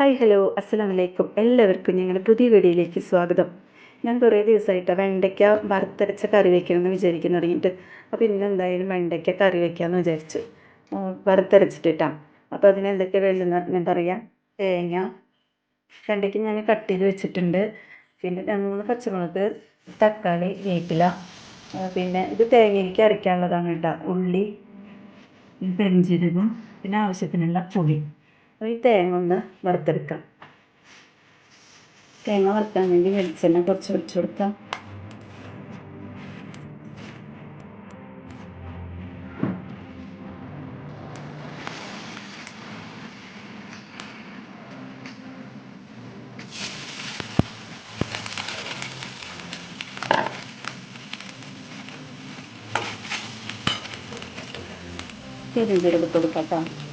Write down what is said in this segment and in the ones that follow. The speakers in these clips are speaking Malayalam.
ഹായ് ഹലോ അസ്സലാം വലൈക്കും എല്ലാവർക്കും ഞങ്ങളുടെ പുതിയ വീഡിയോയിലേക്ക് സ്വാഗതം. ഞാൻ കുറേ ദിവസമായിട്ട് വെണ്ടയ്ക്ക വറുത്തരച്ച കറി വയ്ക്കണമെന്ന് വിചാരിക്കാൻ തുടങ്ങിയിട്ട്. അപ്പോൾ ഇന്ന് എന്തായാലും വെണ്ടയ്ക്ക കറി വയ്ക്കാമെന്ന് വിചാരിച്ചു വറുത്തരച്ചിട്ടിട്ടാണ് അപ്പോൾ അതിന് എന്തൊക്കെ വേണ്ടെന്ന് ഞാൻ പറയാം. തേങ്ങ വെണ്ടയ്ക്ക ഞാൻ കട്ട് ചെയ്ത് വെച്ചിട്ടുണ്ട്. പിന്നെ രണ്ട് മൂന്ന് പച്ചമുളക് തക്കാളി വേപ്പില പിന്നെ ഇത് തേങ്ങയ്ക്ക് അരയ്ക്കാനുള്ളതാണ് കേട്ടോ. ഉള്ളി പെരഞ്ചീരകം പിന്നെ ആവശ്യത്തിനുള്ള പുളി. ഈ തേങ്ങ ഒന്ന് വറുത്തെടുക്കാം. തേങ്ങ വറുക്കാൻ വേണ്ടി വെളിച്ചെണ്ണ കുറച്ച് ഒഴിച്ചു കൊടുക്കാം. പെരുംജീരകം കൊടുക്കാം കേട്ടോ.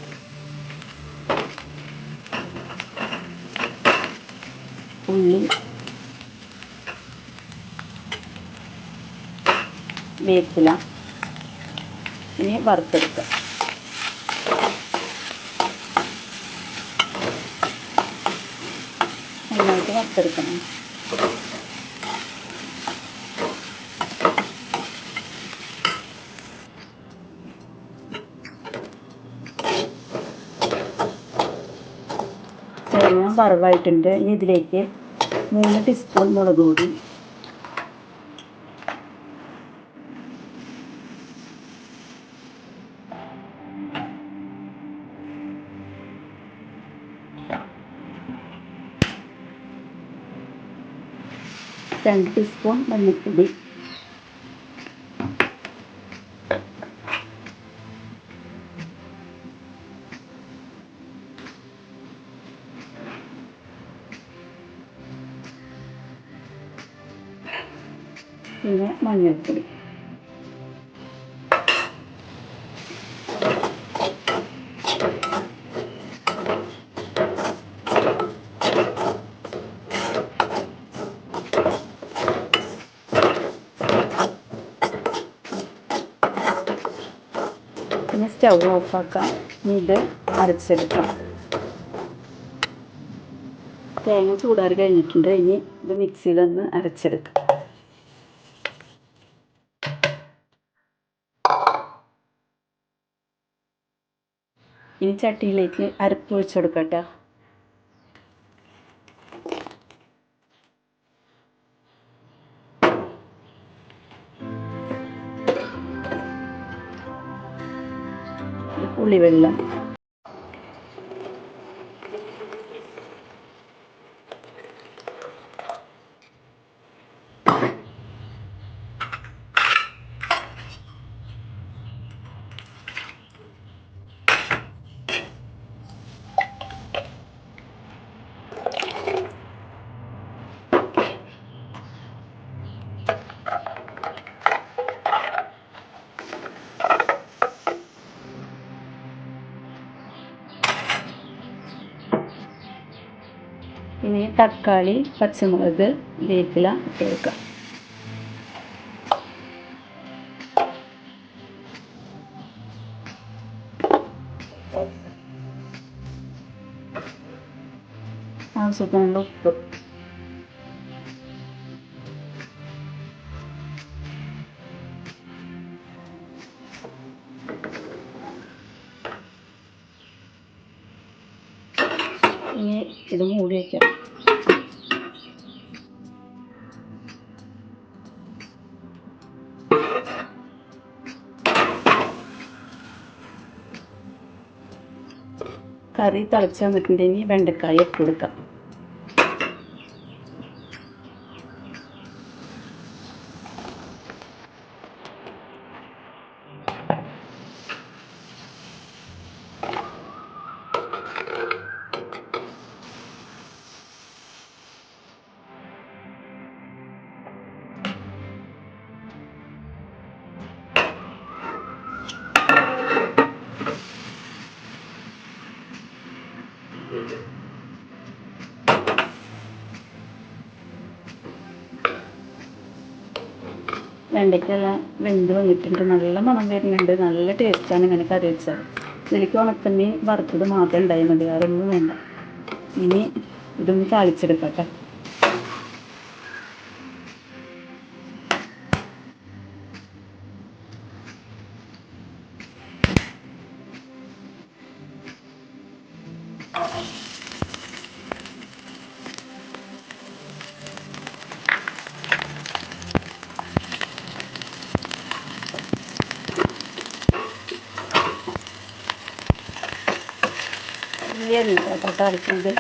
ഉള്ളി വേപ്പില ഇനി വറുത്തെടുക്കുക നന്നായിട്ട് വറുത്തെടുക്കണം. വറവായിട്ടുണ്ട്. ഇനി ഇതിലേക്ക് മൂന്ന് ടീസ്പൂൺ മുളക് പൊടി. രണ്ട് ടീസ്പൂൺ മഞ്ഞൾപ്പൊടി. പിന്നെ മഞ്ഞൾപ്പൊടി. പിന്നെ സ്റ്റൗ ഓഫാക്കാം. ഇത് അരച്ചെടുക്കാം. തേങ്ങ ചൂടാറി കഴിഞ്ഞിട്ടുണ്ട്. ഇനി ഇത് മിക്സിയിലൊന്ന് അരച്ചെടുക്കാം. ഇനി ചട്ടിയിലേക്ക് അരപ്പ് ഒഴിച്ചു കൊടുക്കട്ടെ. പുളിവെള്ളം ഇനി തക്കാളി പച്ചമുളക് വേപ്പില ഇട്ട് ആവശ്യത്തിനുള്ള ഉപ്പ് ഇനി ഇത് മൂടി വയ്ക്കാം കറി തിളച്ച് വന്നിട്ടുണ്ടെങ്കിൽ വെണ്ടക്കായ ഇട്ട് കൊടുക്കാം. വെണ്ടയ്ക്കെല്ലാം വെന്ത് വന്നിട്ടുണ്ട്. നല്ല മണം വരുന്നുണ്ട്. നല്ല ടേസ്റ്റാണ് ഇങ്ങനെ കറി വെച്ചാൽ. ഇതിലേക്ക് ഉണക്കമീൻ വറുത്തത് മാത്രം ഉണ്ടായാൽ മതി. വേറെ ഒന്നും വേണ്ട. ഇനി ഇതൊന്ന് താളിച്ചെടുക്കട്ടെ ഉള്ളിയല്ല കേട്ടോ താളിക്കുന്നത്.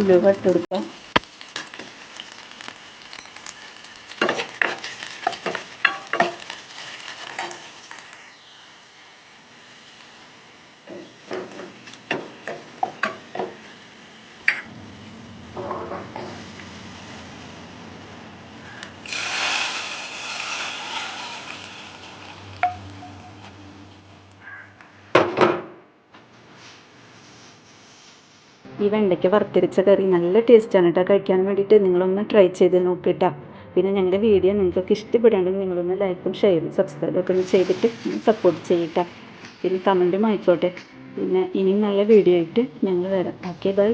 ഉലുവ ഇട്ട് ഈ വെണ്ടയ്ക്ക വറുത്തരച്ച കറി നല്ല ടേസ്റ്റാണ് കേട്ടോ കഴിക്കാൻ വേണ്ടിയിട്ട് നിങ്ങളൊന്ന് ട്രൈ ചെയ്ത് നോക്കിട്ടാ. പിന്നെ ഞങ്ങളുടെ വീഡിയോ നിങ്ങൾക്ക് ഇഷ്ടപ്പെടുകയാണെങ്കിൽ നിങ്ങളൊന്ന് ലൈക്കും ഷെയറും സബ്സ്ക്രൈബും ഒക്കെ ചെയ്തിട്ട് സപ്പോർട്ട് ചെയ്യട്ടെ. പിന്നെ കമന്റും ആയിക്കോട്ടെ. പിന്നെ ഇനിയും നല്ല വീഡിയോ ആയിട്ട് ഞങ്ങൾ വരാം. Okay bye